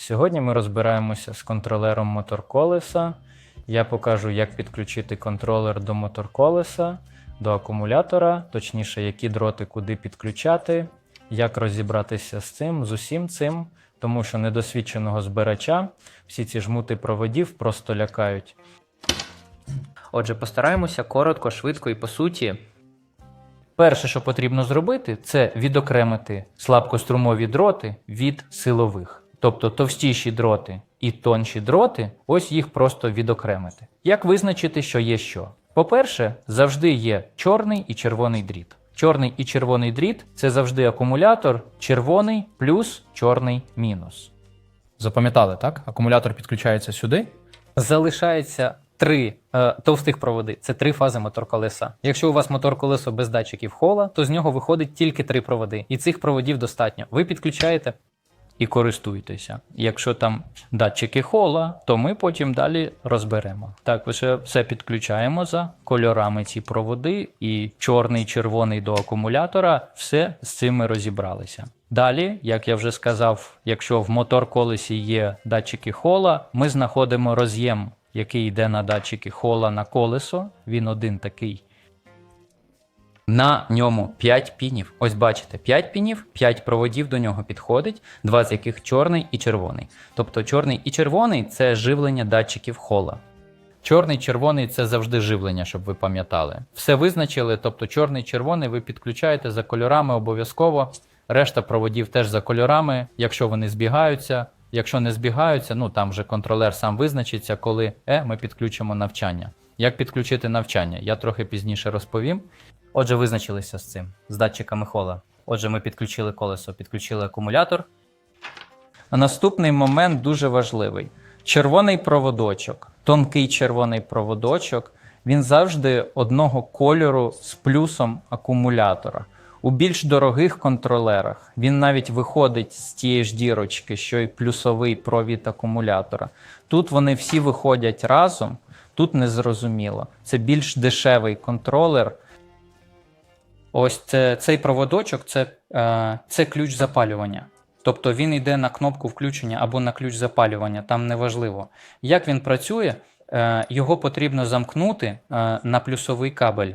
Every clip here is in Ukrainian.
Сьогодні ми розбираємося з контролером мотор колеса. Я покажу, як підключити контролер до мотор колеса, до акумулятора, точніше, які дроти куди підключати, як розібратися з цим, з усім цим, тому що недосвідченого збирача всі ці жмути проводів просто лякають. Отже, постараємося коротко, швидко і по суті. Перше, що потрібно зробити, це відокремити слабкострумові дроти від силових. Тобто товстіші дроти і тонші дроти, ось їх просто відокремити. Як визначити, що є що? По-перше, завжди є чорний і червоний дріт. Чорний і червоний дріт це завжди акумулятор, червоний плюс чорний мінус. Запам'ятали, так? Акумулятор підключається сюди. Залишається три е, товстих проводи. Це три фази мотор колеса. Якщо у вас мотор колесо без датчиків хола, то з нього виходить тільки три проводи, і цих проводів достатньо. Ви підключаєте І користуйтеся. Якщо там датчики хола, то ми потім далі розберемо. Так, лише все підключаємо за кольорами ці проводи, і чорний, червоний до акумулятора, все з цим ми розібралися. Далі, як я вже сказав, якщо в мотор колесі є датчики хола, ми знаходимо роз'єм, який йде на датчики хола на колесо. Він один такий. На ньому 5 пінів. Ось бачите, 5 пінів, 5 проводів до нього підходить, два з яких чорний і червоний. Тобто чорний і червоний це живлення датчиків хола. Чорний червоний це завжди живлення, щоб ви пам'ятали. Все визначили, тобто чорний червоний ви підключаєте за кольорами обов'язково. Решта проводів теж за кольорами, якщо вони збігаються. Якщо не збігаються, ну там вже контролер сам визначиться, коли е, ми підключимо навчання. Як підключити навчання? Я трохи пізніше розповім. Отже, визначилися з цим, з датчиками хола. Отже, ми підключили колесо, підключили акумулятор. А наступний момент дуже важливий: червоний проводочок, тонкий червоний проводочок, він завжди одного кольору з плюсом акумулятора. У більш дорогих контролерах він навіть виходить з тієї ж дірочки, що й плюсовий провід акумулятора. Тут вони всі виходять разом, тут незрозуміло. Це більш дешевий контролер. Ось це, цей проводочок це, е, це ключ запалювання. Тобто він йде на кнопку включення або на ключ запалювання, там неважливо. Як він працює, е, його потрібно замкнути е, на плюсовий кабель.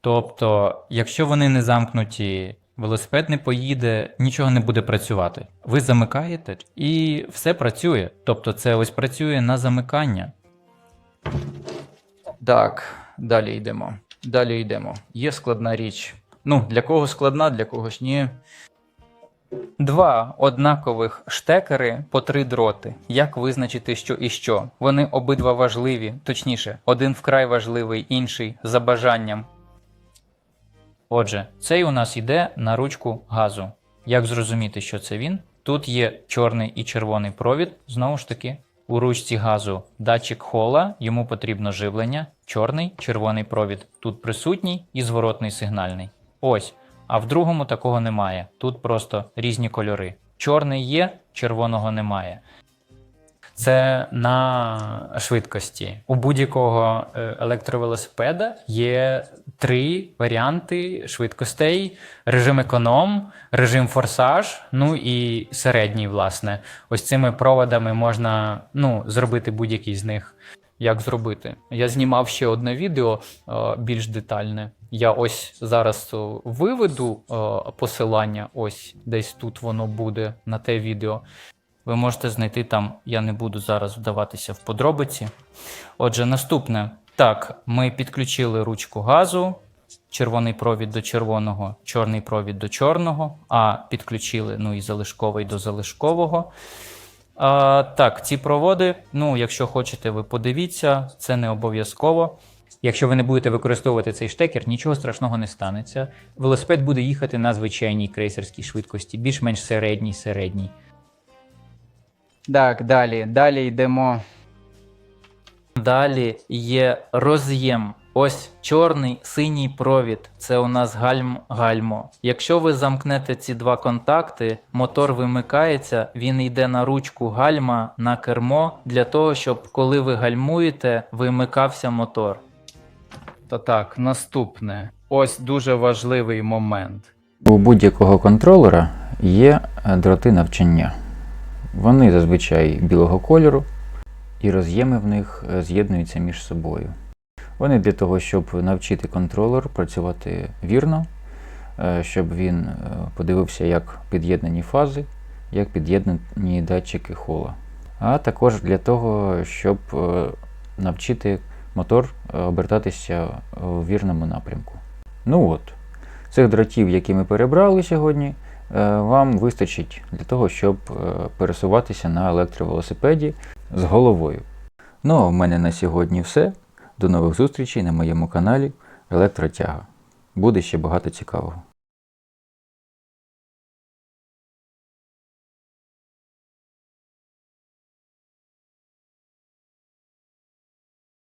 Тобто, якщо вони не замкнуті, велосипед не поїде, нічого не буде працювати. Ви замикаєте і все працює. Тобто, це ось працює на замикання. Так, далі йдемо. Далі йдемо. Є складна річ. Ну, для кого складна, для когось ні. Два однакових штекери по три дроти. Як визначити, що і що? Вони обидва важливі, точніше, один вкрай важливий, інший за бажанням. Отже, цей у нас йде на ручку газу. Як зрозуміти, що це він? Тут є чорний і червоний провід, знову ж таки, у ручці газу датчик хола, йому потрібно живлення, чорний, червоний провід. Тут присутній і зворотний сигнальний. Ось. А в другому такого немає. Тут просто різні кольори. Чорний є, червоного немає. Це на швидкості. У будь-якого е, електровелосипеда є три варіанти швидкостей: режим економ, режим форсаж, ну і середній, власне. Ось цими проводами можна ну, зробити будь-який з них. Як зробити? Я знімав ще одне відео е, більш детальне. Я ось зараз е, виведу посилання, ось десь тут воно буде на те відео. Ви можете знайти там, я не буду зараз вдаватися в подробиці. Отже, наступне. Так, ми підключили ручку газу, червоний провід до червоного, чорний провід до чорного, а підключили ну і залишковий до залишкового. А, так, ці проводи, ну, якщо хочете, ви подивіться, це не обов'язково. Якщо ви не будете використовувати цей штекер, нічого страшного не станеться. Велосипед буде їхати на звичайній крейсерській швидкості, більш-менш середній середній. Так, далі, далі йдемо. Далі є роз'єм. Ось чорний синій провід. Це у нас гальм-гальмо. Якщо ви замкнете ці два контакти, мотор вимикається, він йде на ручку гальма на кермо для того, щоб коли ви гальмуєте, вимикався мотор. То так, наступне. Ось дуже важливий момент. У будь-якого контролера Є дроти навчання. Вони зазвичай білого кольору, і роз'єми в них е, з'єднуються між собою. Вони для того, щоб навчити контролер працювати вірно, е, щоб він е, подивився, як під'єднані фази, як під'єднані датчики хола. А також для того, щоб навчити мотор обертатися у вірному напрямку. Ну от, цих дротів, які ми перебрали сьогодні, вам вистачить для того, щоб е, пересуватися на електровелосипеді з головою. Ну а в мене на сьогодні все. До нових зустрічей на моєму каналі Електротяга. Буде ще багато цікавого.